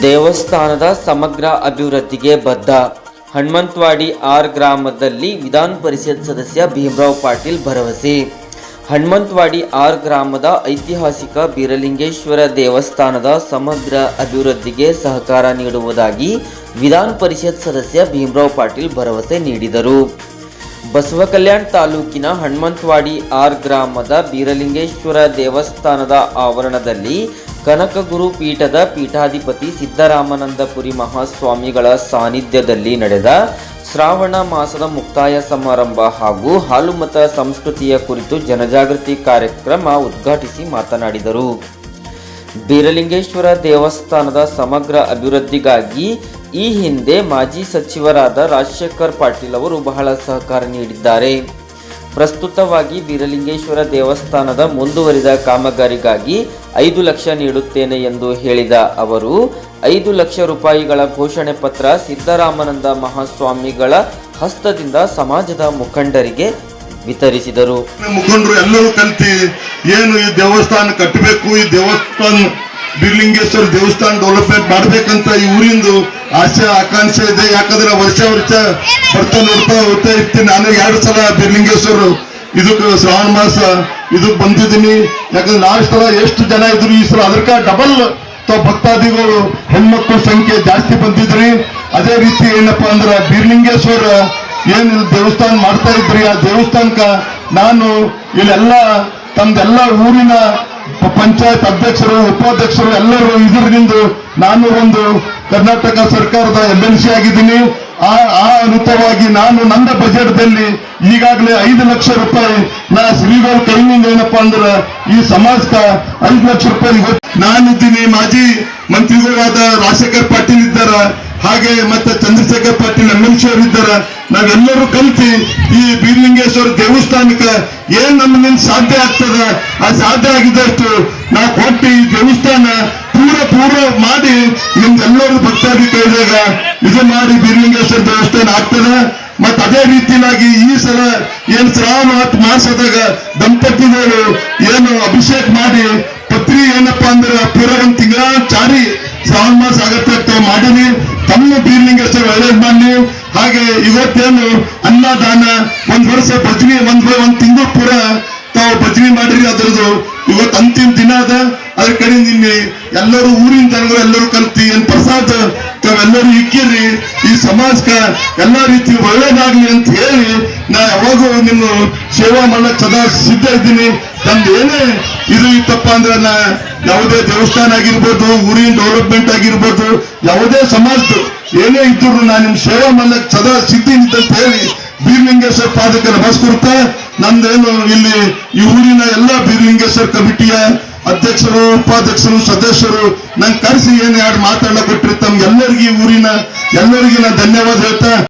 ದೇವಸ್ಥಾನದ ಸಮಗ್ರ ಅಭಿವೃದ್ಧಿಗೆ ಬದ್ಧ. ಹನುಮಂತವಾಡಿ ಆರ್ ಗ್ರಾಮದಲ್ಲಿ ವಿಧಾನ ಪರಿಷತ್ ಸದಸ್ಯ ಭೀಮರಾವ್ ಪಾಟೀಲ್ ಭರವಸೆ. ಹನುಮಂತವಾಡಿ ಆರ್ ಗ್ರಾಮದ ಐತಿಹಾಸಿಕ ಬೀರಲಿಂಗೇಶ್ವರ ದೇವಸ್ಥಾನದ ಸಮಗ್ರ ಅಭಿವೃದ್ಧಿಗೆ ಸಹಕಾರ ನೀಡುವುದಾಗಿ ವಿಧಾನ ಪರಿಷತ್ ಸದಸ್ಯ ಭೀಮರಾವ್ ಪಾಟೀಲ್ ಭರವಸೆ ನೀಡಿದರು. ಬಸವಕಲ್ಯಾಣ ತಾಲೂಕಿನ ಹನುಮಂತವಾಡಿ ಆರ್ ಗ್ರಾಮದ ಬೀರಲಿಂಗೇಶ್ವರ ದೇವಸ್ಥಾನದ ಆವರಣದಲ್ಲಿ ಕನಕಗುರು ಪೀಠದ ಪೀಠಾಧಿಪತಿ ಸಿದ್ದರಾಮನಂದಪುರಿ ಮಹಾಸ್ವಾಮಿಗಳ ಸಾನ್ನಿಧ್ಯದಲ್ಲಿ ನಡೆದ ಶ್ರಾವಣ ಮಾಸದ ಮುಕ್ತಾಯ ಸಮಾರಂಭ ಹಾಗೂ ಹಾಲುಮತ ಸಂಸ್ಕೃತಿಯ ಕುರಿತು ಜನಜಾಗೃತಿ ಕಾರ್ಯಕ್ರಮ ಉದ್ಘಾಟಿಸಿ ಮಾತನಾಡಿದರು. ಬೀರಲಿಂಗೇಶ್ವರ ದೇವಸ್ಥಾನದ ಸಮಗ್ರ ಅಭಿವೃದ್ಧಿಗಾಗಿ ಈ ಹಿಂದೆ ಮಾಜಿ ಸಚಿವರಾದ ರಾಜಶೇಖರ್ ಪಾಟೀಲ್ ಅವರು ಬಹಳ ಸಹಕಾರ ನೀಡಿದ್ದಾರೆ. ಪ್ರಸ್ತುತವಾಗಿ ವೀರಲಿಂಗೇಶ್ವರ ದೇವಸ್ಥಾನದ ಮುಂದುವರಿದ ಕಾಮಗಾರಿಗಾಗಿ ಐದು ಲಕ್ಷ ನೀಡುತ್ತೇನೆ ಎಂದು ಹೇಳಿದ ಅವರು, ಐದು ಲಕ್ಷ ರೂಪಾಯಿಗಳ ಘೋಷಣೆ ಪತ್ರ ಸಿದ್ದರಾಮಾನಂದ ಮಹಾಸ್ವಾಮಿಗಳ ಹಸ್ತದಿಂದ ಸಮಾಜದ ಮುಖಂಡರಿಗೆ ವಿತರಿಸಿದರು. ಮುಖಂಡರು ಎಲ್ಲರೂ ಕಲ್ತಿ ಏನು ಈ ದೇವಸ್ಥಾನ ಕಟ್ಟಬೇಕು, ಈ ದೇವಸ್ಥಾನ ಬಿರ್ಲಿಂಗೇಶ್ವರ ದೇವಸ್ಥಾನ ಡೆವಲಪ್ಮೆಂಟ್ ಮಾಡ್ಬೇಕಂತ ಈ ಊರಿಂದು ಆಸೆ ಆಕಾಂಕ್ಷೆ ಇದೆ. ಯಾಕಂದ್ರೆ ವರ್ಷ ವರ್ಷ ಬರ್ತಾ ನೋಡ್ತಾ ಹೋಗ್ತಾ ಇರ್ತೀನಿ. ನಾನು ಎರಡು ಸಲ ಬಿರ್ಲಿಂಗೇಶ್ವರ ಇದಕ್ಕೆ ಶ್ರಾವಣ ಮಾಸ ಇದಕ್ಕೆ ಬಂದಿದ್ದೀನಿ. ಯಾಕಂದ್ರೆ ಲಾಸ್ಟ್ ಸಲ ಎಷ್ಟು ಜನ ಇದ್ರು ಈ ಸಲ ಅದಕ್ಕೆ ಡಬಲ್ ಭಕ್ತಾದಿಗಳು, ಹೆಣ್ಮಕ್ಳ ಸಂಖ್ಯೆ ಜಾಸ್ತಿ ಬಂದಿದ್ರಿ. ಅದೇ ರೀತಿ ಏನಪ್ಪಾ ಅಂದ್ರೆ ಬೀರ್ಲಿಂಗೇಶ್ವರ ಏನು ದೇವಸ್ಥಾನ ಮಾಡ್ತಾ ಇದ್ರಿ? ಆ ದೇವಸ್ಥಾನಕ್ಕ ನಾನು ಇಲ್ಲೆಲ್ಲ ತಮ್ದೆಲ್ಲ ಊರಿನ ಪಂಚಾಯತ್ ಅಧ್ಯಕ್ಷರು, ಉಪಾಧ್ಯಕ್ಷರು ಎಲ್ಲರೂ ಇದರಿಂದ ನಾನು ಒಂದು ಕರ್ನಾಟಕ ಸರ್ಕಾರದ ಎಲ್ ಸಿ ಆಗಿದ್ದೀನಿ. ಆ ಆ ಅನುತವಾಗಿ ನಾನು ನನ್ನ ಬಜೆಟ್ದಲ್ಲಿ ಈಗಾಗಲೇ ಐದು ಲಕ್ಷ ರೂಪಾಯಿ ನಾ ಶ್ರೀಗಳ ಕೈನಿಂದ ಏನಪ್ಪಾ ಅಂದ್ರೆ ಈ ಸಮಾಜಕ್ಕ ಐದು ಲಕ್ಷ ರೂಪಾಯಿ ನಾನಿದ್ದೀನಿ ಮಾಜಿ ಮಂತ್ರಿಗಳಾದ ರಾಜಶೇಖರ್ ಪಾಟೀಲ್ ಇದ್ದಾರ. ಹಾಗೆ ಮತ್ತೆ ಚಂದ್ರಶೇಖರ್ ಪಾಟೀಲ್ ಎಂ ಇದ್ದಾರ ನಾವೆಲ್ಲರೂ ಕಲಿತು ಈ ಬೀರಲಿಂಗೇಶ್ವರ ದೇವಸ್ಥಾನಕ್ಕೆ ಏನ್ ನಮ್ಮಿಂದ ಸಾಧ್ಯ ಆಗ್ತದ, ಆ ಸಾಧ್ಯ ಆಗಿದ್ದಷ್ಟು ನಾ ಕೊಟ್ಟು ಈ ದೇವಸ್ಥಾನ ಪೂರ ಪೂರ ಮಾಡಿ ನಿಮ್ಗೆಲ್ಲರೂ ಭಕ್ತಾದಿ ಕೈದಾಗ ಇದು ಮಾಡಿ ಬೀರಲಿಂಗೇಶ್ವರ ದೇವಸ್ಥಾನ ಆಗ್ತದ. ಮತ್ತ ಅದೇ ರೀತಿಯಾಗಿ ಈ ಸಲ ಏನ್ ಶ್ರಾವಣ ಮಾಸದಾಗ ದಂಪತಿಗಳು ಏನು ಅಭಿಷೇಕ ಮಾಡಿ, ಪತ್ರಿ ಏನಪ್ಪಾ ಅಂದ್ರೆ ಪೂರ ಒಂದ್ ತಿಂಗಳ ಚಾರಿ ಶ್ರಾವಣ ಮಾಸ ಆಗತ್ತೆ ಅಂತ ತಮ್ಮ ಬೀರ್ಲಿಂಗೇಶ್ವರ ಒಳ್ಳೇದ್ ಮಾಡಿ ಹಾಗೆ ಇವತ್ತೇನು ಅನ್ನದಾನ, ಒಂದ್ ವರ್ಷ ಭಜನಿ, ಒಂದ್ ಒಂದ್ ತಿಂಗಳು ಪೂರ ತಾವು ಭಜನಿ ಮಾಡಿರಿ. ಅದ್ರದ್ದು ಇವತ್ತು ಅಂತಿಮ ದಿನ ಅದ. ಅದ್ರ ಕಡೆ ನಿನ್ನೆ ಎಲ್ಲರೂ ಊರಿನ ಜನಗಳು ಎಲ್ಲರೂ ಕಲ್ತಿ ಏನ್ ಪ್ರಸಾದ, ತಾವೆಲ್ಲರೂ ಇಕ್ಕಿರಿ ಈ ಸಮಾಜಕ್ಕ ಎಲ್ಲಾ ರೀತಿ ಒಳ್ಳೇದಾಗ್ಲಿ ಅಂತ ಹೇಳಿ ನಾ ಯಾವಾಗೂ ನಿಮ್ಮ ಸೇವಾ ಮಾಡಕ್ ಸದಾ ಸಿದ್ಧ ಇದ್ದೀನಿ. ಏನೇ ಇದು ಇತ್ತಪ್ಪ ಅಂದ್ರೆ ಯಾವುದೇ ದೇವಸ್ಥಾನ ಆಗಿರ್ಬೋದು, ಊರಿನ ಡೆವಲಪ್ಮೆಂಟ್ ಆಗಿರ್ಬೋದು, ಯಾವುದೇ ಸಮಾಜದ್ದು ಏನೇ ಇದ್ರು ನಾನು ನಿಮ್ ಸೇವಾ ಮಾಡಕ್ ಸದಾ ಸಿದ್ಧಿ ಅಂತ ಹೇಳಿ ಬೀರ್ಲಿಂಗೇಶ್ವರ ಪಾದಕ್ಕೆ ನಮಸ್ಕೃತ ನಂದೇನು ಇಲ್ಲಿ ಈ ಊರಿನ ಎಲ್ಲ ಬೀರ್ಲಿಂಗೇಶ್ವರ ಕಮಿಟಿಯ ಅಧ್ಯಕ್ಷರು, ಉಪಾಧ್ಯಕ್ಷರು, ಸದಸ್ಯರು, ನಂಗೆ ಕರೆಸಿ ಏನು ಎರಡು ಮಾತಾಡಕ್ ತಮ್ಗೆಲ್ಲರಿಗೂ ಈ ಊರಿನ, ಎಲ್ಲರಿಗೂ ನಾನು ಧನ್ಯವಾದ ಹೇಳ್ತಾ